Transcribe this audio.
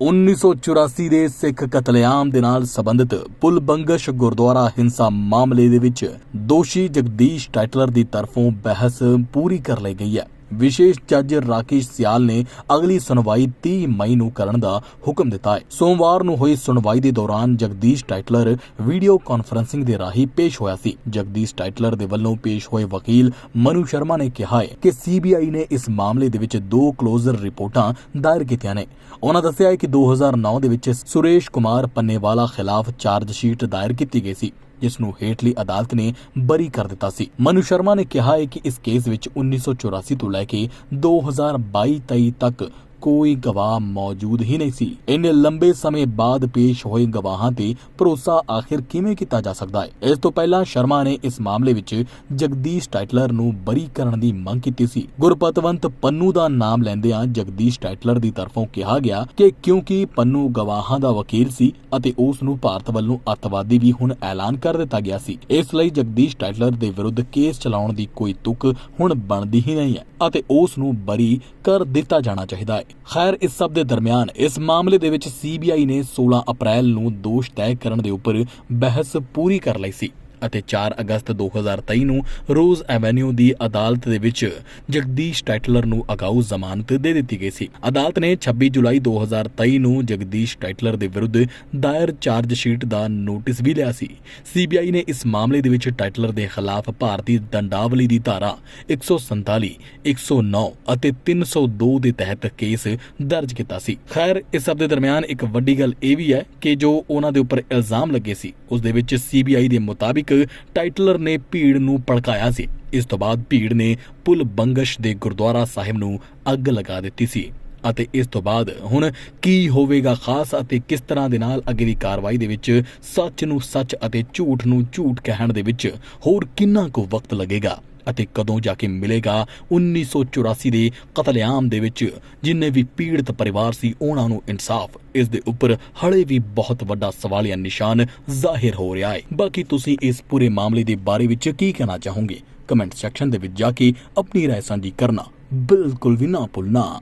1984 ਦੇ ਸਿੱਖ ਕਤਲੇਆਮ ਦੇ ਨਾਲ ਸੰਬੰਧਿਤ ਪੁਲਬੰਗਸ਼ ਗੁਰਦੁਆਰਾ ਹਿੰਸਾ ਮਾਮਲੇ ਦੇ ਵਿੱਚ ਦੋਸ਼ੀ ਜਗਦੀਸ਼ ਟਾਈਟਲਰ ਦੀ ਤਰਫੋਂ ਬਹਿਸ ਪੂਰੀ ਕਰ ਲਈ ਗਈ ਹੈ। ਵਿਸ਼ੇਸ਼ ਜੱਜ ਰਾਕੇਸ਼ ਸਿਆਲ ਨੇ ਅਗਲੀ ਸੁਣਵਾਈ 30 ਮਈ ਨੂੰ ਕਰਨ ਦਾ ਹੁਕਮ ਦਿੱਤਾ ਹੈ। ਸੋਮਵਾਰ ਨੂੰ ਹੋਈ ਸੁਣਵਾਈ ਦੇ ਦੌਰਾਨ ਜਗਦੀਸ਼ ਟਾਈਟਲਰ ਵੀਡੀਓ ਕਾਨਫਰੰਸਿੰਗ ਦੇ ਰਾਹੀਂ ਪੇਸ਼ ਹੋਇਆ ਸੀ। ਜਗਦੀਸ਼ ਟਾਈਟਲਰ ਦੇ ਵੱਲੋਂ ਪੇਸ਼ ਹੋਏ ਵਕੀਲ ਮਨੂ ਸ਼ਰਮਾ ਨੇ ਕਿਹਾ ਹੈ ਕਿ ਸੀਬੀਆਈ ਨੇ ਇਸ ਮਾਮਲੇ ਦੇ ਵਿੱਚ ਦੋ ਕਲੋਜ਼ਰ ਰਿਪੋਰਟਾਂ ਦਾਇਰ ਕੀਤੀਆਂ ਨੇ। ਉਹਨਾਂ ਦੱਸਿਆ ਹੈ ਕਿ 2009 ਦੇ ਵਿੱਚ ਸੁਰੇਸ਼ ਕੁਮਾਰ ਪੰਨੇਵਾਲਾ ਖਿਲਾਫ ਚਾਰਜ ਸ਼ੀਟ ਦਾਇਰ ਕੀਤੀ ਗਈ ਸੀ। ਜਿਸ ਨੂੰ ਹੇਠਲੀ ਅਦਾਲਤ ਨੇ ਬਰੀ ਕਰ ਦਿੱਤਾ ਸੀ। ਮਨੂ ਸ਼ਰਮਾ ਨੇ ਕਿਹਾ ਹੈ ਕਿ ਇਸ ਕੇਸ ਵਿੱਚ 1984 ਤੋਂ ਲੈ ਕੇ 2022-23 ਤੱਕ ਕੋਈ ਗਵਾਹ ਮੌਜੂਦ ਹੀ ਨਹੀਂ ਸੀ। ਇੰਨੇ ਲੰਬੇ ਸਮੇਂ ਬਾਅਦ ਪੇਸ਼ ਹੋਏ ਗਵਾਹਾਂ ਤੇ ਭਰੋਸਾ ਆਖਿਰ ਕਿਵੇਂ ਕੀਤਾ ਜਾ ਸਕਦਾ ਹੈ? ਇਸ ਤੋਂ ਪਹਿਲਾਂ ਸ਼ਰਮਾ ਨੇ ਇਸ ਮਾਮਲੇ ਵਿੱਚ ਜਗਦੀਸ਼ ਟਾਈਟਲਰ ਨੂੰ ਬਰੀ ਕਰਨ ਦੀ ਮੰਗ ਕੀਤੀ ਸੀ। ਗੁਰਪਤਵੰਤ ਪੰਨੂ ਦਾ ਨਾਮ ਲੈਂਦਿਆਂ ਜਗਦੀਸ਼ ਟਾਈਟਲਰ ਦੀ ਤਰਫੋਂ ਕਿਹਾ ਗਿਆ ਕਿ ਕਿਉਂਕਿ ਪੰਨੂ ਗਵਾਹਾਂ ਦਾ ਵਕੀਲ ਸੀ ਅਤੇ ਉਸ ਨੂੰ ਭਾਰਤ ਵੱਲੋਂ ਅੱਤਵਾਦੀ ਵੀ ਹੁਣ ਐਲਾਨ ਕਰ ਦਿੱਤਾ ਗਿਆ ਸੀ। ਇਸ ਲਈ ਜਗਦੀਸ਼ ਟਾਈਟਲਰ ਦੇ ਵਿਰੁੱਧ ਕੇਸ ਚਲਾਉਣ ਦੀ ਕੋਈ ਤੁਕ ਹੁਣ ਬਣਦੀ ਹੀ ਨਹੀਂ ਹੈ ਅਤੇ ਉਸ ਨੂੰ ਬਰੀ ਕਰ ਦਿੱਤਾ ਜਾਣਾ ਚਾਹੀਦਾ ਹੈ। ਖੈਰ, ਇਸ ਸਭ ਦੇ ਦਰਮਿਆਨ ਇਸ ਮਾਮਲੇ ਦੇ ਵਿੱਚ ਸੀਬੀਆਈ ਨੇ 16 ਅਪ੍ਰੈਲ ਨੂੰ ਦੋਸ਼ ਤੈਅ ਕਰਨ ਦੇ ਉੱਪਰ ਬਹਿਸ ਪੂਰੀ ਕਰ ਲਈ ਸੀ। ਅਤੇ 4 ਅਗਸਤ 2023 ਨੂੰ ਰੋਜ਼ ਐਵੇਨਿਊ ਦੀ ਅਦਾਲਤ ਦੇ ਵਿੱਚ ਜਗਦੀਸ਼ ਟਾਈਟਲਰ ਨੂੰ ਅਗਾਊ ਜ਼ਮਾਨਤ ਦੇ ਦਿੱਤੀ ਗਈ ਸੀ। ਅਦਾਲਤ ਨੇ 26 ਜੁਲਾਈ 2023 ਨੂੰ ਜਗਦੀਸ਼ ਟਾਈਟਲਰ ਦੇ ਵਿਰੁੱਧ ਦਾਇਰ ਚਾਰਜ ਸ਼ੀਟ ਦਾ ਨੋਟਿਸ ਵੀ ਲਿਆ ਸੀ। ਸੀਬੀਆਈ ਨੇ ਇਸ ਮਾਮਲੇ ਦੇ ਵਿੱਚ ਟਾਈਟਲਰ ਦੇ ਖਿਲਾਫ ਭਾਰਤੀ ਦੰਡਾਵਲੀ ਦੀ ਧਾਰਾ 147 109 ਅਤੇ 302 ਦੇ ਤਹਿਤ ਕੇਸ ਦਰਜ ਕੀਤਾ ਸੀ। ਖੈਰ, ਇਸ ਸਭ ਦੇ ਦਰਮਿਆਨ ਇੱਕ ਵੱਡੀ ਗੱਲ ਇਹ ਵੀ ਹੈ ਕਿ ਜੋ ਉਹਨਾਂ ਦੇ ਉੱਪਰ ਇਲਜ਼ਾਮ ਲੱਗੇ ਸੀ, ਉਸ ਦੇ ਵਿੱਚ ਸੀਬੀਆਈ ਦੇ ਮੁਤਾਬਿਕ ਟਾਈਟਲਰ ਨੇ ਭੀੜ ਨੂੰ ਭੜਕਾਇਆ ਸੀ। ਇਸ ਤੋਂ ਬਾਅਦ ਭੀੜ ਨੇ ਪੁਲ ਬੰਗਸ਼ ਦੇ ਗੁਰਦੁਆਰਾ ਸਾਹਿਬ ਨੂੰ ਅੱਗ ਲਗਾ ਦਿੱਤੀ ਸੀ ਅਤੇ ਇਸ ਤੋਂ ਬਾਅਦ ਹੁਣ ਕੀ ਹੋਵੇਗਾ ਖਾਸ ਅਤੇ ਕਿਸ ਤਰ੍ਹਾਂ ਦੇ ਨਾਲ ਅੱਗੇ ਦੀ ਕਾਰਵਾਈ ਦੇ ਵਿੱਚ ਸੱਚ ਨੂੰ ਸੱਚ ਅਤੇ ਝੂਠ ਨੂੰ ਝੂਠ ਕਹਿਣ ਦੇ ਵਿੱਚ ਹੋਰ ਕਿੰਨਾ ਕੁ ਵਕਤ ਲੱਗੇਗਾ? ਅਤੇ ਕਦੋਂ ਜਾ ਕੇ ਮਿਲੇਗਾ 1984 ਦੇ ਕਤਲੇਆਮ ਦੇ ਵਿੱਚ ਜਿੰਨੇ ਵੀ ਪੀੜਤ ਪਰਿਵਾਰ ਸੀ ਉਹਨਾਂ ਨੂੰ ਇਨਸਾਫ ਇਸ ਦੇ ਉੱਪਰ ਹਲੇ ਵੀ ਬਹੁਤ ਵੱਡਾ ਸਵਾਲੀਆ ਨਿਸ਼ਾਨ ਜ਼ਾਹਿਰ ਹੋ ਰਿਹਾ ਹੈ ਬਾਕੀ ਤੁਸੀਂ ਇਸ ਪੂਰੇ ਮਾਮਲੇ ਦੇ ਬਾਰੇ ਵਿੱਚ ਕੀ ਕਹਿਣਾ ਚਾਹੋਗੇ ਕਮੈਂਟ ਸੈਕਸ਼ਨ ਦੇ ਵਿੱਚ ਜਾ ਕੇ ਆਪਣੀ رائے ਸਾਂਝੀ ਕਰਨਾ ਬਿਲਕੁਲ ਵੀ ਨਾ ਭੁੱਲਣਾ